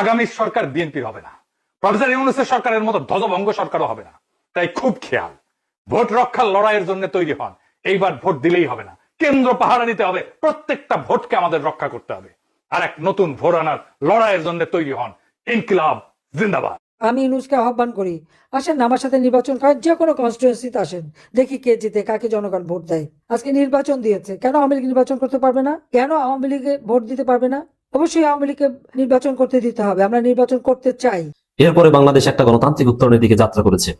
আগামী সরকার বিএনপির হবে না। প্রফেসর ইউনুসের সরকারের মতো ধ্বজভঙ্গ সরকারও হবে না। তাই খুব খেয়াল, ভোট রক্ষার লড়াইয়ের জন্য তৈরি হন, এইবার ভোট দিলেই হবে না। কেন্দ্র পাহারা নিতে হবে, প্রত্যেকটা ভোটকে আমাদের রক্ষা করতে হবে। আর এক নতুন ভোট আনার লড়াইয়ের জন্য তৈরি হন ইনকিলাব জিন্দাবাদ। আমি ইউনুসকে আহ্বান করি, আসেন আমার সাথে নির্বাচন করেন, যে কোনো কনস্টিটুয়েন্সিতে আসেন, দেখি কে জিতে, কাকে জনগণ ভোট দেয়। আজকে নির্বাচন দিয়েছে, কেন আওয়ামী লীগ নির্বাচন করতে পারবে না? কেন আওয়ামী লীগে ভোট দিতে পারবে না? অবশ্যই আওয়ামী লীগকে নির্বাচন করতে দিতে হবে আমরা নির্বাচন করতে চাই। এরপরে বাংলাদেশ একটা গণতান্ত্রিক উত্তরণের দিকে যাত্রা করেছে।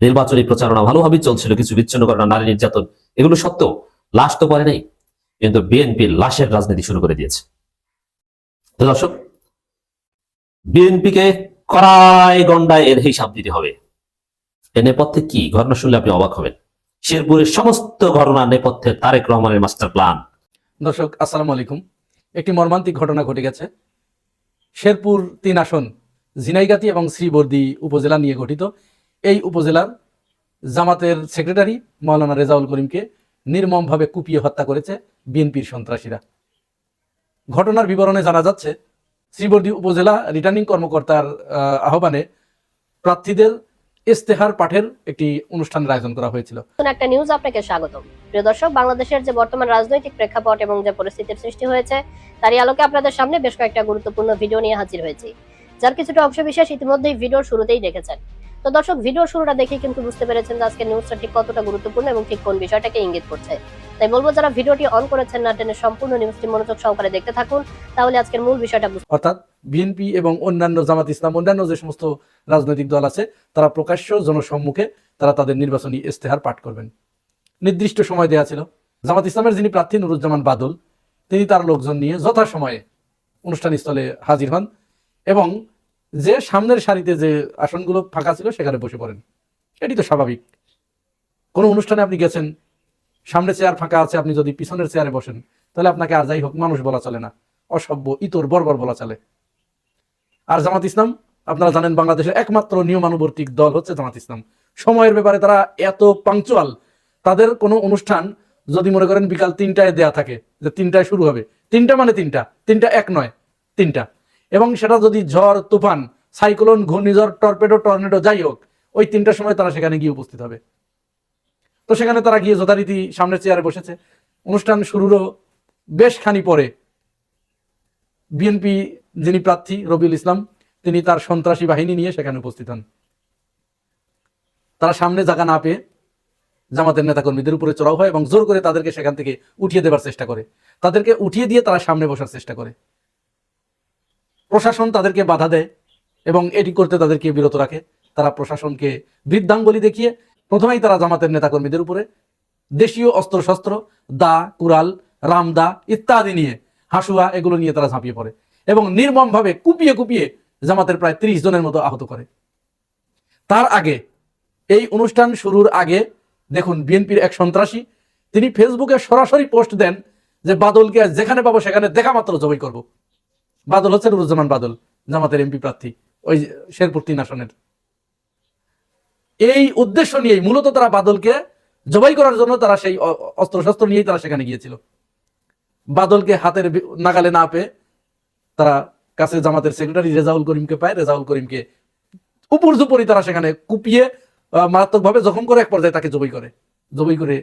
নির্বাচনী প্রচারণা ভালোভাবেই চলছিল কিছু বিচ্ছিন্ন ঘটনা নারী নির্যাতন এগুলো সত্ত্বেও লাশ তো পরে নাই কিন্তু বিএনপি লাশের রাজনীতি শুরু করে দিয়েছে। দর্শক বিএনপিকে কড়াই গন্ডায় এর হিসাব দিতে হবে। এ নেপথ্যে কি? ঘটনা শুনলে আপনি অবাক হবেন। শেরপুরের সমস্ত ঘটনা নেপথ্যে তারেক রহমানের মাস্টার প্ল্যান। দর্শক আসসালামু আলাইকুম। একটি মর্মান্তিক ঘটনা ঘটে গেছে। শেরপুর তিন আসন, ঝিনাইগাতি এবং শ্রীবর্দী উপজেলা নিয়ে গঠিত। এই উপজেলার জামাতের সেক্রেটারি মাওলানা রেজাউল করিমকে নির্মমভাবে কুপিয়ে হত্যা করেছে বিএনপির সন্ত্রাসীরা। ঘটনার বিবরণে জানা যাচ্ছে, শ্রীবর্দী উপজেলা রিটার্নিং কর্মকর্তার আহ্বানে প্রার্থীদের ইস্তেহার পাঠের একটি অনুষ্ঠানের আয়োজন করা হয়েছিল। একটা নিউজ আপনাকে স্বাগতম। প্রিয় দর্শক বাংলাদেশের যে বর্তমান রাজনৈতিক প্রেক্ষাপট এবং যে পরিস্থিতির সৃষ্টি হয়েছে তারই আলোকে আপনাদের সামনে বেশ কয়েকটা গুরুত্বপূর্ণ ভিডিও নিয়ে হাজির হয়েছি। যার কিছুটা অংশ বিশেষ ইতিমধ্যেই ভিডিওর শুরুতেই দেখেছেন। তো দর্শক ভিডিও শুরুটা দেখে কিন্তু বুঝতে পেরেছেন যে আজকে নিউজটা ঠিক কতটা গুরুত্বপূর্ণ এবং ঠিক কোন বিষয়টাকে ইঙ্গিত করছে। তাই বলব যারা ভিডিওটি অন করেছেন না টেনে সম্পূর্ণ নিউজটি মনোযোগ সহকারে দেখতে থাকুন। তাহলে আজকের মূল বিষয়টা অর্থাৎ বিএনপি এবং অন্যান্য জামাত ইসলাম, অন্যান্য যে সমস্ত রাজনৈতিক দল আছে, তারা প্রকাশ্য জনসম্মুখে তারা তাদের নির্বাচনী ইস্তেহার পাঠ করবেন। নির্দিষ্ট সময় দেওয়া ছিল। জামাত ইসলামের যিনি প্রার্থী নুরুজ্জামান বাদল, তিনি তার লোকজন নিয়ে যথাসময়ে অনুষ্ঠান স্থলে হাজির হন এবং যে সামনের সারিতে যে আসনগুলো ফাঁকা ছিল সেখানে বসে পড়েন। এটি তো স্বাভাবিক। কোনো অনুষ্ঠানে আপনি গেছেন, সামনে চেয়ার ফাঁকা আছে, আপনি যদি পিছনের চেয়ারে বসেন, তাহলে আপনাকে আর যাই হোক, মানুষ বলা চলে না। অসভ্য, ইতর, বর্বর বলা চলে। আর জামাত ইসলাম, আপনারা জানেন বাংলাদেশের একমাত্র নিয়মানুবর্তিক দল হচ্ছে জামাত ইসলাম। সময়ের ব্যাপারে তারা এত পাংচুয়াল তাদের কোনো অনুষ্ঠান যদি মনে করেন বিকাল তিনটায় দেয়া থাকে, যে তিনটায় শুরু হবে, তিনটা মানে তিনটা তিনটা এক নয়, তিনটা। এবং সেটা যদি ঝড়, তুফান সাইক্লোন ঘূর্ণিঝড় টর্পেডো টর্নেডো যাই হোক, ওই তিনটার সময় তারা সেখানে গিয়ে উপস্থিত হবে। তো সেখানে তারা গিয়ে যথারীতি সামনের চেয়ারে বসেছে। অনুষ্ঠান শুরুরও বেশ খানি পরে বিএনপি যিনি প্রার্থী, রবিউল ইসলাম, তিনি তার সন্ত্রাসী বাহিনী নিয়ে সেখানে উপস্থিত হন। তারা সামনে জায়গা না পেয়ে জামাতের নেতাকর্মীদের উপরে চড়াও হয় এবং জোর করে তাদেরকে সেখান থেকে উঠিয়ে দেবার চেষ্টা করে। তাদেরকে উঠিয়ে দিয়ে তারা সামনে বসার চেষ্টা করে। প্রশাসন তাদেরকে বাধা দেয় এবং এটি করতে তাদেরকে বিরত রাখে। তারা প্রশাসনকে বৃদ্ধাঙ্গলি দেখিয়ে প্রথমেই তারা জামাতের নেতাকর্মীদের উপরে দেশীয় অস্ত্রশস্ত্র, দা কুরাল রামদা ইত্যাদি নিয়ে হাসুয়া এগুলো নিয়ে তারা ঝাঁপিয়ে পড়ে। এবং নির্মমভাবে কুপিয়ে কুপিয়ে জামাতের প্রায় তিরিশ জনের মতো আহত করে। তার আগে, এই অনুষ্ঠান শুরুর আগে, দেখুন, বিএনপির এক সন্ত্রাসী, তিনি ফেসবুকে সরাসরি পোস্ট দেন যে বাদলকে যেখানে পাবো সেখানে দেখা মাত্র জবাই করব। বাদল হচ্ছে নুরুজ্জামান বাদল, জামাতের এমপি প্রার্থী, ওই শেরপুর তিন আসনের। এই উদ্দেশ্য নিয়েই মূলত তারা বাদলকে জবাই করার জন্য তারা সেই অস্ত্রশস্ত্র নিয়েই তারা সেখানে গিয়েছিল। বাদলকে হাতের নাগালে না পেয়ে তারা কাছে জামাতের সেক্রেটারি রেজাউল করিমকে পায়, রেজাউল করিমকে উপর জুপরি তারা সেখানে কুপিয়ে মারাত্মকভাবে জখম করে এক পর্যায়ে তাকে জবই করে। জবই করে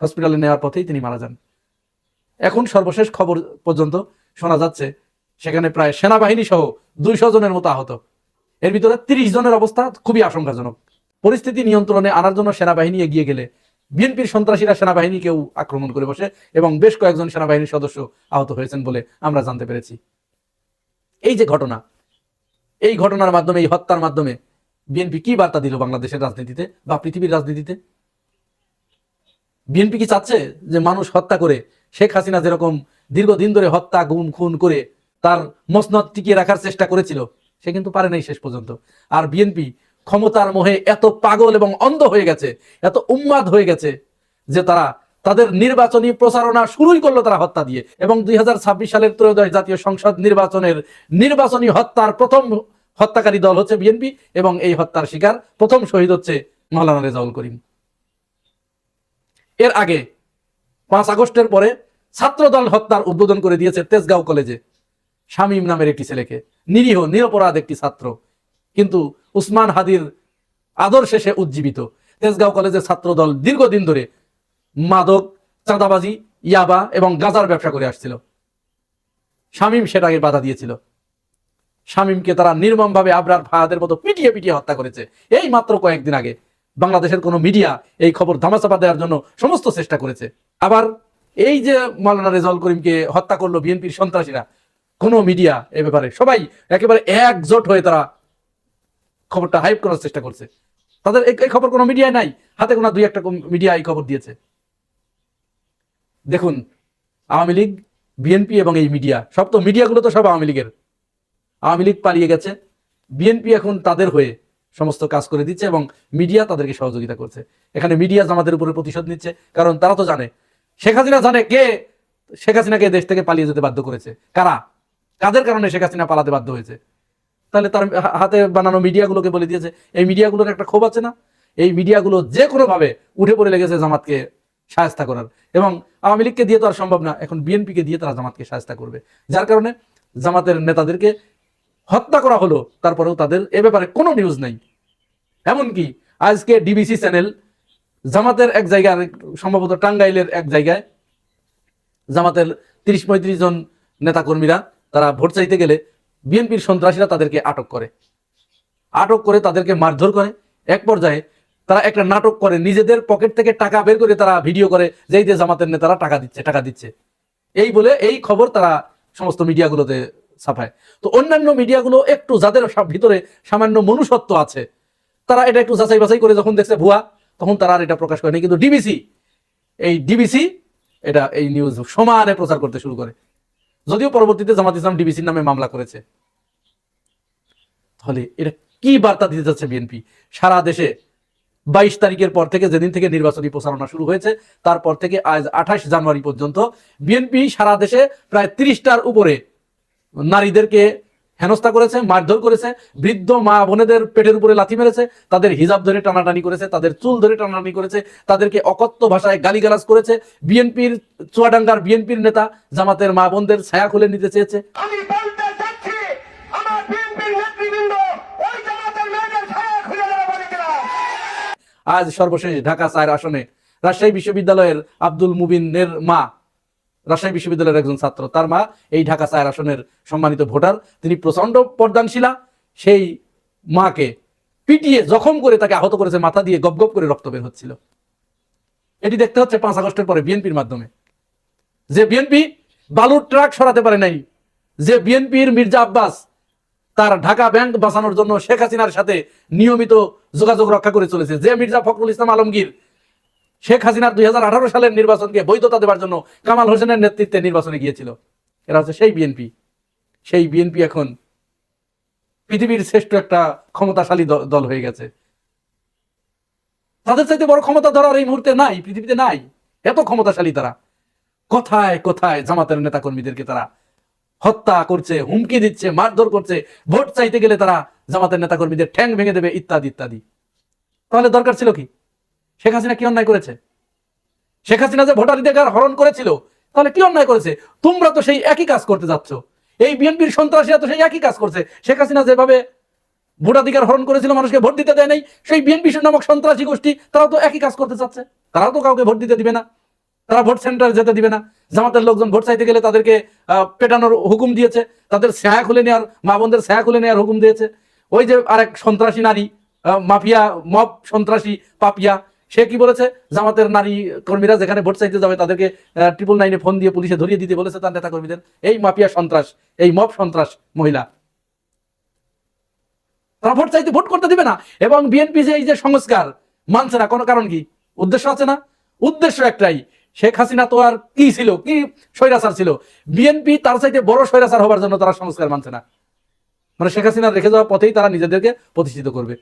হসপিটালে নেওয়ার পথেই তিনি মারা যান। এখন সর্বশেষ খবর পর্যন্ত শোনা যাচ্ছে, সেখানে প্রায় সেনাবাহিনী সহ দুইশো জনের মতো আহত। এর ভিতরে তিরিশ জনের অবস্থা খুবই আশঙ্কাজনক। পরিস্থিতি নিয়ন্ত্রণে আনার জন্য সেনাবাহিনী এগিয়ে গেলে বিএনপির সন্ত্রাসীরা সেনাবাহিনীকেও আক্রমণ করে বসে এবং বেশ কয়েকজন সেনাবাহিনীর সদস্য আহত হয়েছেন বলে আমরা জানতে পেরেছি। এই যে ঘটনা, এই ঘটনার মাধ্যমে, এই হত্যার মাধ্যমে বিএনপি কি বার্তা দিল বাংলাদেশের রাজনীতিতে বা পৃথিবীর রাজনীতিতে? বিএনপি কি চাচ্ছে যে মানুষ হত্যা করে শেখ হাসিনা যেরকম দীর্ঘদিন ধরে হত্যা, গুম, খুন করে তার মসনদ টিকিয়ে রাখার চেষ্টা করেছিল, সে কিন্তু পারে নাই শেষ পর্যন্ত। আর বিএনপি ক্ষমতার মোহে এত পাগল এবং অন্ধ হয়ে গেছে, এত উন্মাদ হয়ে গেছে যে তারা তাদের নির্বাচনী প্রচারণা শুরুই করল তারা হত্যা দিয়ে। এবং দুই হাজার ছাব্বিশ সালের ত্রয়োদশ জাতীয় সংসদ নির্বাচনের নির্বাচনী হত্যার প্রথম হত্যাকারী দল হচ্ছে বিএনপি এবং এই হত্যার শিকার প্রথম শহীদ হচ্ছে মৌলানা রেজাউল করিম। এর আগে পাঁচ আগস্টের পরে ছাত্রদল হত্যার উদ্বোধন করে দিয়েছে তেজগাঁও কলেজে, শামীম নামের একটি ছেলেকে, নিরীহ, নিরপরাধ একটি ছাত্র। কিন্তু উসমান হাদির আদর্শে সে উজ্জীবিত। তেজগাঁও কলেজের ছাত্র দল দীর্ঘদিন ধরে মাদক, চাঁদাবাজি, ইয়াবা এবং গাজার ব্যবসা করে আসছিল। শামীম সেটাকে বাধা দিয়েছিল। শামীমকে তারা নির্মমভাবে আবরার ফাহাদের মতো পিটিয়ে পিটিয়ে হত্যা করেছে। এই মাত্র কয়েকদিন আগে বাংলাদেশের কোনো মিডিয়া এই খবর ধামাচাপা দেওয়ার জন্য সমস্ত চেষ্টা করেছে। আবার এই যে মাওলানা রেজাউল করিমকে হত্যা করল বিএনপির সন্ত্রাসীরা, কোনো মিডিয়া এ ব্যাপারে সবাই একেবারে একজোট হয়ে তারা খবরটা হাইপ করার চেষ্টা করছে। তাদের এই- খবর কোনো মিডিয়ায় নাই। হাতে গোনা দুই একটা মিডিয়া এই খবর দিয়েছে। দেখুন, আওয়ামী লীগ বিএনপি এবং এই মিডিয়া সব তো মিডিয়াগুলো তো সব আওয়ামী লীগের। আওয়ামী লীগ পালিয়ে গেছে। বিএনপি এখন তাদের হয়ে সমস্ত কাজ করে দিচ্ছে এবং মিডিয়া তাদেরকে সহযোগিতা করছে। এখানে মিডিয়া আমাদের উপরে প্রতিশোধ নিচ্ছে। কারণ তারা তো জানে। শেখ হাসিনা জানে কে? শেখ হাসিনাকে দেশ থেকে পালিয়ে যেতে বাধ্য করেছে। কারা? কাদের কারণে শেখ হাসিনা পালাতে বাধ্য হয়েছে? তাহলে তার হাতে বানানো মিডিয়াগুলোকে বলে দিয়েছে। এই মিডিয়াগুলোর একটা ক্ষোভ আছে না? এই মিডিয়াগুলো যে কোনো ভাবে উঠে পড়ে লেগেছে জামাতকে সাহায্য করার। এবং আওয়ামী লীগকে দিয়ে তো আর সম্ভব না, এখন বিএনপিকে দিয়ে তারা জামাতকে সাহায্য করবে। যার কারণে জামাতের নেতাদেরকে হত্যা করা হলো, তারপরেও তাদের এ ব্যাপারে কোনো নিউজ নাই। এমনকি আজকে ডিবিসি চ্যানেল জামাতের এক জায়গায়, সম্ভবত টাঙ্গাইলের এক জায়গায় জামাতের তিরিশ পঁয়ত্রিশ জন নেতাকর্মীরা তারা ভোট চাইতে গেলে বিএনপির সন্ত্রাসীরা তাদেরকে আটক করে। আটক করে তাদেরকে মারধর করে। এক পর্যায়ে তারা একটা নাটক করে, নিজেদের পকেট থেকে টাকা বের করে তারা ভিডিও করে যে এই যে জামাতের নেতারা টাকা দিচ্ছে টাকা দিচ্ছে। এই বলে এই খবর তারা সমস্ত মিডিয়াগুলোতে ছাপায়। তো অন্যান্য মিডিয়াগুলো একটু যাদের ভিতরে সামান্য মনুষ্যত্ব আছে, তারা এটা একটু যাচাই বাছাই করে যখন দেখছে ভুয়া, তখন তারা আর এটা প্রকাশ করেনি। কিন্তু ডিবিসি, এই ডিবিসি এটা এই নিউজ সমানে প্রচার করতে শুরু করে। যদিও পরবর্তীতে জামাত ইসলাম ডিবিসির নামে মামলা করেছে। তাহলে এটা কি বার্তা দিতে যাচ্ছে বিএনপি? সারা দেশে বাইশ তারিখের পর থেকে, যেদিন থেকে নির্বাচনী প্রচারণা শুরু হয়েছে, তারপর থেকে আজ আঠাশ জানুয়ারি পর্যন্ত বিএনপি সারা দেশে প্রায় তিরিশটার উপরে নারীদেরকে হেনস্থা করেছে মারধর করেছে বৃদ্ধ মা বোনেদের পেটের উপরে লাথি মেরেছে তাদের হিজাব ধরে টানাটানি করেছে তাদের চুল ধরে টানাটানি করেছে তাদেরকে অকথ্য ভাষায় গালিগালাজ করেছে বিএনপির চুয়াডাঙ্গার বিএনপির নেতা জামাতের মা বোনদের ছায়া খুলে নিতে চেয়েছে। আজ সর্বশেষ ঢাকা চার আসনে রাজশাহী বিশ্ববিদ্যালয়ের আব্দুল মুবিনের মা রাজশাহী বিশ্ববিদ্যালয়ের একজন ছাত্র। তার মা এই ঢাকা চার আসনের সম্মানিত ভোটার। তিনি প্রচণ্ড পর্দানশীলা। সেই মাকে পিটিয়ে জখম করে তাকে আহত করেছে, মাথা দিয়ে গপ গপ করে রক্ত বের হচ্ছিল। এটি দেখতে হচ্ছে পাঁচ আগস্টের পরে বিএনপির মাধ্যমে। যে বিএনপি বালুর ট্রাক সরাতে পারে নাই, যে বিএনপির মির্জা আব্বাস তার ঢাকা ব্যাংক বাঁচানোর জন্য শেখ হাসিনার সাথে নিয়মিত যোগাযোগ রক্ষা করে চলেছে, যে মির্জা ফখরুল ইসলাম আলমগীর শেখ হাসিনার দুই হাজার আঠারো সালের নির্বাচনকে বৈধতা দেওয়ার জন্য কামাল হোসেনের নেতৃত্বে নির্বাচনে গিয়েছিল। এরা হচ্ছে সেই বিএনপি। সেই বিএনপি এখন পৃথিবীর শ্রেষ্ঠ একটা ক্ষমতাশালী দল হয়ে গেছে। তাদের চাইতে বড় ক্ষমতা ধরার এই মুহূর্তে নাই, পৃথিবীতে নাই। এত ক্ষমতাশালী তারা। কোথায় কোথায় জামাতের নেতা কর্মীদেরকে তারা হত্যা করছে, হুমকি দিচ্ছে, মারধর করছে? ভোট চাইতে গেলে তারা জামাতের নেতা কর্মীদের ঠ্যাং ভেঙে দেবে, ইত্যাদি ইত্যাদি। তাহলে দরকার ছিল কি? শেখ হাসিনা কি অন্যায় করেছে? শেখ হাসিনা যে ভোটাধিকার হরণ করেছিল, তাহলে কি অন্যায় করেছে? তোমরা তো সেই একই কাজ করতে যাচ্ছ। এই বিএনপির সন্ত্রাসীরা তো সেই একই কাজ করছে। শেখ হাসিনা যেভাবে ভোটাধিকার হরণ করেছিল, মানুষকে ভোট দিতে দেয় নাই, সেই বিএনপি নামক সন্ত্রাসী গোষ্ঠী, তারাও তো একই কাজ করতে চাচ্ছে। তারাও তো কাউকে ভোট দিতে দিবে না। তারা ভোট সেন্টার যেতে দিবে না। জামাতের লোকজন ভোট চাইতে গেলে তাদেরকে পেটানোর হুকুম দিয়েছে। তাদের ছায়া খুলে নেওয়ার মা বোনদের ছায়া খুলে নেওয়ার হুকুম দিয়েছে। ওই যে আরেক সন্ত্রাসী নারী মাফিয়া, মব সন্ত্রাসী পাপিয়া সে কি বলেছে? জামাতের নারী কর্মীরা যেখানে ভোট চাইতে যাবে তাদেরকে ট্রিপল নাইনে ফোন দিয়ে পুলিশে ধরিয়ে দিতে বলেছে তার নেতা কর্মীদের। এই মাফিয়া সন্ত্রাস, এই মব সন্ত্রাস মহিলা। তারা ভোট চাইতে ভোট করতে দিবে না। এবং বিএনপি যে এই যে সংস্কার মানছে না, কোনো কারণ কি? উদ্দেশ্য আছে না? উদ্দেশ্য একটাই, শেখ হাসিনা তো আর কি ছিল? কি স্বৈরাচার ছিল? বিএনপি তার চাইতে বড় স্বৈরাচার হবার জন্য তারা সংস্কার মানছে না। মানে শেখ হাসিনা রেখে যাওয়া পথেই তারা নিজেদেরকে প্রতিষ্ঠিত করবে।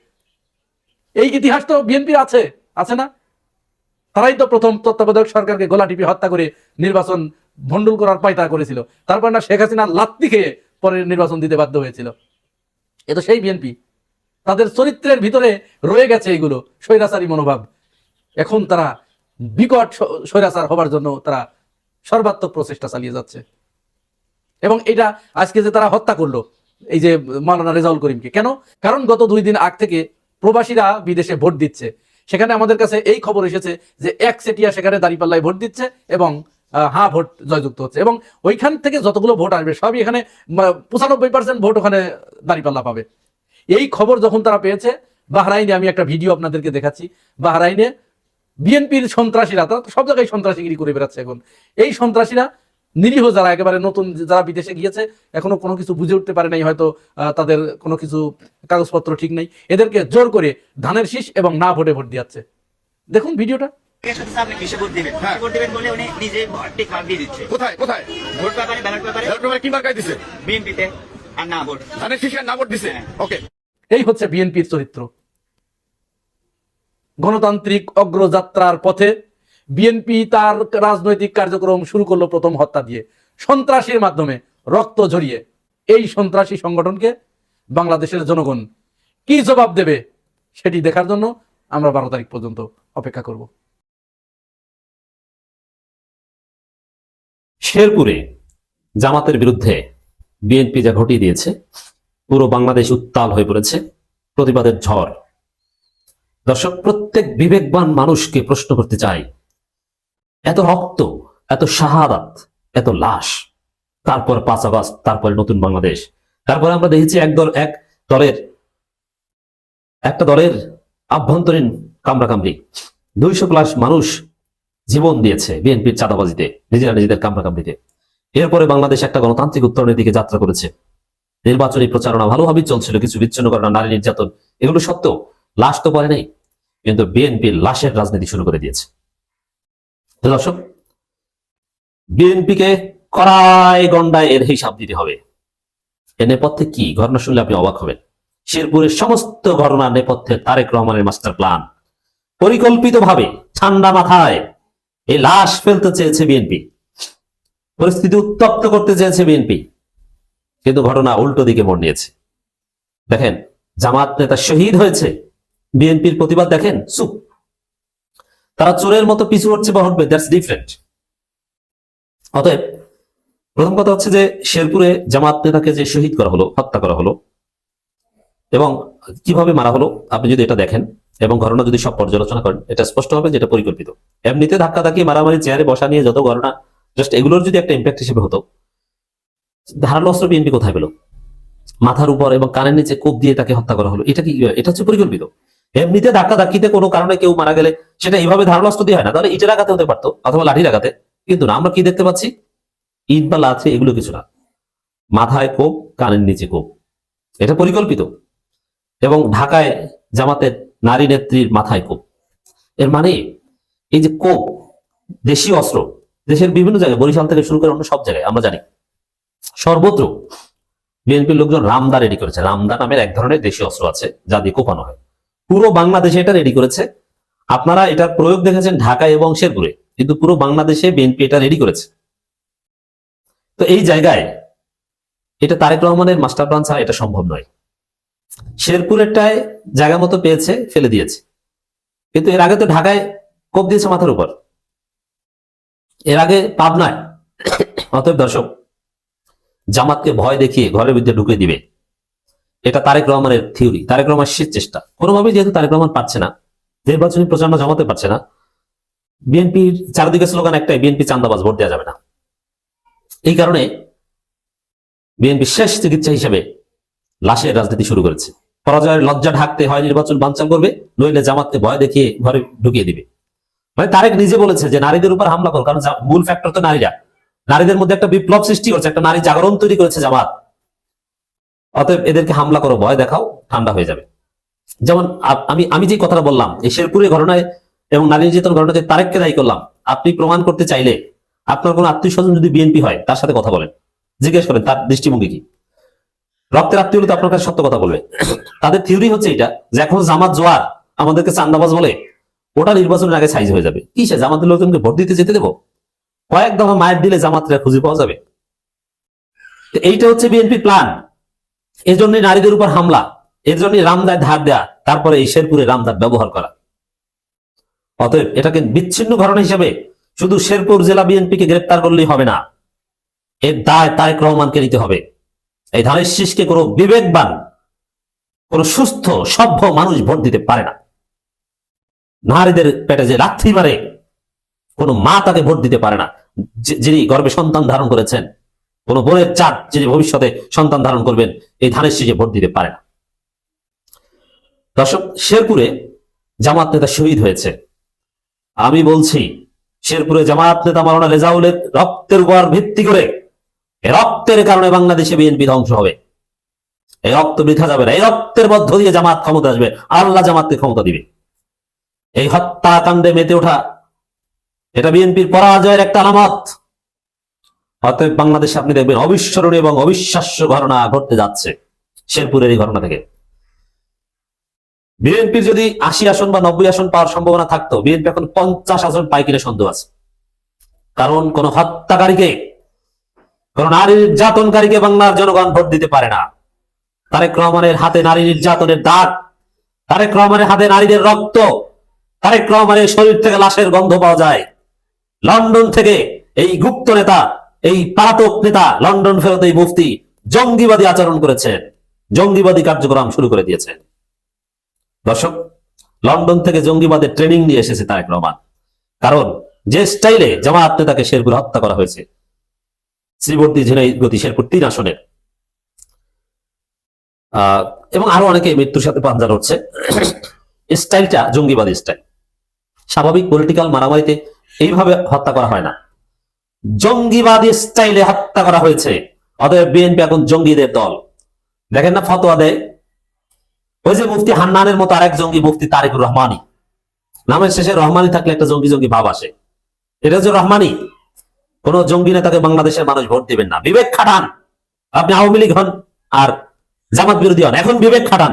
এই ইতিহাস তো বিএনপি আছে। আছে না? তারাই তো প্রথম তত্ত্বাবধায়ক সরকারকে গোলা টিপি হত্যা করে নির্বাচন ভণ্ডুল করার পায়তা করেছিল। তারপর না শেখ হাসিনা লাত্তি খেয়ে পরে নির্বাচন দিতে বাধ্য হয়েছিল। এ তো সেই বিএনপি। তাদের চরিত্রের ভিতরে রয়ে গেছে এগুলো, স্বৈরাচারী মনোভাব। এখন তারা বিকট স্বৈরাচার হবার জন্য তারা সর্বাত্মক প্রচেষ্টা চালিয়ে যাচ্ছে। এবং এটা আজকে যে তারা হত্যা করল, এই যে মাওলানা রেজাউল করিমকে, কেন? কারণ গত দুই দিন আগ থেকে প্রবাসীরা বিদেশে ভোট দিচ্ছে। সেখানে আমাদের কাছে এই খবর এসেছে যে এক সেটিয়া সেখানে দাঁড়িপাল্লায় ভোট দিচ্ছে এবং হ্যাঁ ভোট জয়যুক্ত হচ্ছে এবং ওইখান থেকে যতগুলো ভোট আসবে সবই এখানে পঁচানব্বই পার্সেন্ট ভোট ওখানে দাঁড়িপাল্লা পাবে। এই খবর যখন তারা পেয়েছে, বাহরাইনে আমি একটা ভিডিও আপনাদেরকে দেখাচ্ছি। বাহরাইনে বিএনপির সন্ত্রাসীরা, তারা তো সব জায়গায় সন্ত্রাসীগিরি করে বেড়াচ্ছে এখন। এই সন্ত্রাসীরা নিরীহ যারা একেবারে নতুন যারা বিদেশে গিয়েছে এখনও কোনো কিছু বুঝে উঠতে পারে নাই হয়তো আহ, তাদের কোনো কিছু কাগজপত্র ঠিক নেই। এদেরকে জোর করে ধানের শীষ এবং না ভোটে ভোট দিয়াচ্ছে। দেখুন ভিডিওটা। এই হচ্ছে বিএনপির চরিত্র। গণতান্ত্রিক অগ্রযাত্রার পথে বিএনপি তার রাজনৈতিক কার্যক্রম শুরু করল প্রথম হত্যা দিয়ে। সন্ত্রাসীর মাধ্যমে রক্ত ঝরিয়ে। এই সন্ত্রাসী সংগঠনকে বাংলাদেশের জনগণ কি জবাব দেবে সেটি দেখার জন্য আমরা বারো তারিখ পর্যন্ত অপেক্ষা করব। শেরপুরে জামাতের বিরুদ্ধে বিএনপি যা ঘটিয়ে দিয়েছে, পুরো বাংলাদেশ উত্তাল হয়ে পড়েছে। প্রতিবাদের ঝড়। দর্শক, প্রত্যেক বিবেকবান মানুষকে প্রশ্ন করতে চাই এত রক্ত, এত শাহাদাত, এত লাশ। তারপর পাঁচাবাস তারপরে নতুন বাংলাদেশ। তারপরে আমরা দেখেছি এক দল, এক দলের, একটা দলের আভ্যন্তরীণ কামড়াকামড়ি। দুইশো প্লাস মানুষ জীবন দিয়েছে বিএনপির চাঁদাবাজিতে, নিজেরা নিজেদের কামড়াকামড়িতে। এরপরে বাংলাদেশ একটা গণতান্ত্রিক উত্তরণের দিকে যাত্রা করেছে। নির্বাচনী প্রচারণা ভালোভাবেই চলছিল, কিছু বিচ্ছিন্ন করানো নারী নির্যাতন, এগুলো সত্ত্বেও লাশ তো পরে নাই। কিন্তু বিএনপির লাশের রাজনীতি শুরু করে দিয়েছে। দর্শক, বিএনপিকে কড়াই গন্ডায় এর হিসাব দিতে হবে। এর নেপথ্যে কি? ঘটনা শুনলে আপনি অবাক হবেন। শেরপুরের সমস্ত ঘটনার নেপথ্যে তারেক রহমানের মাস্টার প্ল্যান পরিকল্পিতভাবে, ঠান্ডা মাথায় এই লাশ ফেলতে চেয়েছে বিএনপি। পরিস্থিতি উত্তপ্ত করতে চেয়েছে বিএনপি। কিন্তু ঘটনা উল্টো দিকে মোড় নিয়েছে। দেখেন, জামাত নেতা শহীদ হয়েছে। বিএনপির প্রতিবাদ দেখেন, চুপ। তারা চোরের মতো পিছু হচ্ছে বা হটবে দ্যাটস ডিফারেন্ট অতএব, প্রথম কথা হচ্ছে যে শেরপুরে জামাত নেতাকে যে শহীদ করা হলো, হত্যা করা হলো, এবং কীভাবে মারা হলো, আপনি যদি এটা দেখেন, এবং ঘটনা যদি সব পর্যালোচনা করেন, এটা স্পষ্ট হবে যেটা পরিকল্পিত। এমনিতে ধাক্কা ধাক্কি মারামারি, চেয়ারে বসা নিয়ে যত ঘটনা জাস্ট এগুলোর যদি একটা ইম্প্যাক্ট হিসেবে হতো, ধারালো অস্ত্র বিএনপি কোথায় পেল? মাথার উপর এবং কানের নিচে কোপ দিয়ে তাকে হত্যা করা হলো, এটা কি, এটা হচ্ছে পরিকল্পিত? এমনিতে ধাক্কা ধাক্কিতে কোনো কারণে কেউ মারা গেলে সেটা এইভাবে ধারালো অস্ত্র দিয়ে হয় না। তাহলে ইটের আঘাতে হতে পারতো অথবা লাঠির আঘাতে। কিন্তু না, আমরা কি দেখতে পাচ্ছি? ইট বা লাথি এগুলো কিছু না। মাথায় কোপ, কানের নিচে কোপ। এটা পরিকল্পিত। এবং ঢাকায় জামাতের নারী নেত্রীর মাথায় কোপ। এর মানে এই যে কোপ, দেশীয় অস্ত্র, দেশের বিভিন্ন জায়গায়, বরিশাল থেকে শুরু করে অন্য সব জায়গায়, আমরা জানি। সর্বত্র বিএনপির লোকজন রামদা রেডি করেছে। রামদা নামের এক ধরনের দেশীয় অস্ত্র আছে, যা দিয়ে কোপানো হয়। পুরো বাংলাদেশে এটা রেডি করেছে। আপনারা এটার প্রয়োগ দেখেছেন ঢাকা এবং শেরপুরে, কিন্তু পুরো বাংলাদেশে বিএনপি এটা রেডি করেছে। তো এই জায়গায় এটা তারেক রহমানের মাস্টার প্ল্যান ছাড়া এটা সম্ভব নয়। শেরপুরেরটায় জায়গা মতো পেয়েছে, ফেলে দিয়েছে। কিন্তু এর আগে তো ঢাকায় কোপ দিয়েছে মাথার উপর। এর আগে পাবনায়, অতএব দর্শক, জামাতকে ভয় দেখিয়ে ঘরের ভিতরে ঢুকে দিবে। এটা তারেক রহমানের থিওরি, তারেক রহমান শেষ চেষ্টা। কোনোভাবেই যেহেতু তারেক রহমান পাচ্ছে না, নির্বাচনী প্রচারণা জমাতে পারছে না, বিএনপির চারদিকে স্লোগান একটাই, বিএনপি চান্দাবাজ, ভোট দেওয়া যাবে না। এই কারণে বিএনপি শেষ চিকিৎসা হিসেবে লাশের রাজনীতি শুরু করেছে। পরাজয়ের লজ্জা ঢাকতে হয় নির্বাচন, বানচাল করবে, নইলে জামাতকে ভয় দেখিয়ে ঘরে ঢুকিয়ে দিবে। মানে তারেক নিজে বলেছে যে নারীদের উপর হামলা করো, কারণ মূল ফ্যাক্টর তো নারীরা। নারীদের মধ্যে একটা বিপ্লব সৃষ্টি করছে, একটা নারী জাগরণ তৈরি করেছে জামাত। অতএব এদেরকে হামলা করো, ভয় দেখাও, ঠান্ডা হয়ে যাবে। যেমন আমি আমি যে কথাটা বললাম, এই শেরপুরের ঘটনায় এবং নারী নির্যাতন তারেককে দায়ী করলাম, আপনি প্রমাণ করতে চাইলে আপনার কোনো আত্মীয় স্বজন যদি বিএনপি হয়, তার সাথে কথা বলেন। জিজ্ঞেস করেন, তার দৃষ্টিভঙ্গি কি? রক্তের আত্মীয় হলে তো আপনার কাছে সত্য কথা বলবে। তাদের থিওরি হচ্ছে এটা, যে এখন জামাত জোয়ার, আমাদেরকে চান্দাবাজ বলে, ওটা নির্বাচনের আগে সাইজ হয়ে যাবে। কি সে জামাতের লোকজনকে ভোট দিতে যেতে দেবো? কয়েক দফা মায়ের দিলে জামাতরা খুঁজে পাওয়া যাবে। এইটা হচ্ছে বিএনপি প্ল্যান এর জন্য নারীদের উপর হামলা এর রামদায় ধার দেয়া, তারপরে এই শেরপুরে রামদার ব্যবহার করা। অতএব এটাকে বিচ্ছিন্ন ঘটনা হিসেবে শুধু শেরপুর জেলা বিএনপিকে গ্রেপ্তার করলেই হবে না, এর দায় তারেক রহমানকে নিতে হবে। এই ধানের শীষকে কোনো বিবেকবান, কোন সুস্থ, সভ্য মানুষ ভোট দিতে পারে না। নারীদের পেটে যে লাথি মারে, কোন মা তাকে ভোট দিতে পারে না যিনি গর্বে সন্তান ধারণ করেছেন। কোন বোনের চাঁদ যিনি ভবিষ্যতে সন্তান ধারণ করবেন, এই ধানের শীষে ভোট দিতে পারে না। দর্শক, শেরপুরে জামাত নেতা শহীদ হয়েছে। আমি বলছি, শেরপুরে জামাত নেতা মাওলানা রেজাউলের রক্তের উপর ভিত্তি করে রক্তের কারণে বাংলাদেশে বিএনপি ধ্বংস হবে। এই রক্ত বৃথা যাবে না, এই রক্তের মধ্য দিয়ে জামাত ক্ষমতা আসবে, আল্লাহ জামাতকে ক্ষমতা দিবে। এই হত্যাকাণ্ডে মেতে ওঠা, এটা বিএনপির পরাজয়ের একটা আলামত। অতএব বাংলাদেশে আপনি দেখবেন অবিস্মরণীয় এবং অবিশ্বাস্য ঘটনা ঘটতে যাচ্ছে শেরপুরের এই ঘটনা থেকে। বিএনপির যদি আশি আসন বা নব্বই আসন পাওয়ার সম্ভাবনা থাকতো, বিএনপি এখন পঞ্চাশ আসন পায় কিনা সন্দেহ আছে। কারণ কোন হত্যাকারীকে, কোন নারী নির্যাতনকারীকে বাংলার জনগণ ভোট দিতে পারে না। তারেক রহমানের হাতে নারী নির্যাতনের দাগ, তারেক রহমানের হাতে নারীদের রক্ত, তারেক রহমানের শরীর থেকে লাশের গন্ধ পাওয়া যায়। লন্ডন থেকে এই গুপ্ত নেতা এই পালাতক নেতা লন্ডন ফেরত এই মুফতি জঙ্গিবাদী আচরণ করেছেন। জঙ্গিবাদী কার্যক্রম শুরু করে দিয়েছেন। দর্শক, লন্ডন থেকে জঙ্গিবাদের ট্রেনিং নিয়ে এসেছে তারেক রহমান। কারণ যে স্টাইলে জামায়াত নেতাকে শেরপুর হত্যা করা হয়েছে শ্রীবর্তী ঝিনাইগতি শেরপুর তিন আসনের। এবং আরও অনেকে মৃত্যুর সাথে পাঞ্জা লড়ছে স্টাইলটা জঙ্গিবাদী স্টাইল। স্বাভাবিক পলিটিক্যাল মারামারিতে এইভাবে হত্যা করা হয় না। জঙ্গিবাদী স্টাইলে হত্যা করা হয়েছে। অতএব বিএনপি এখন জঙ্গিদের দল। দেখেন না ফতোয়া দেয়? ওই যে মুফতি হান্নানের মতো আরেক জঙ্গি মুফতি তারেকুর রহমানি নামের শেষে রহমানি থাকলে একটা জঙ্গি জঙ্গি ভাব আসে। এটা হচ্ছে রহমানি কোন জঙ্গি নেতাকে বাংলাদেশের মানুষ ভোট দিবেন না। বিবেক খাটান। আপনি আওয়ামী লীগ হন আর জামাত বিরোধী হন। এখন বিবেক খাটান।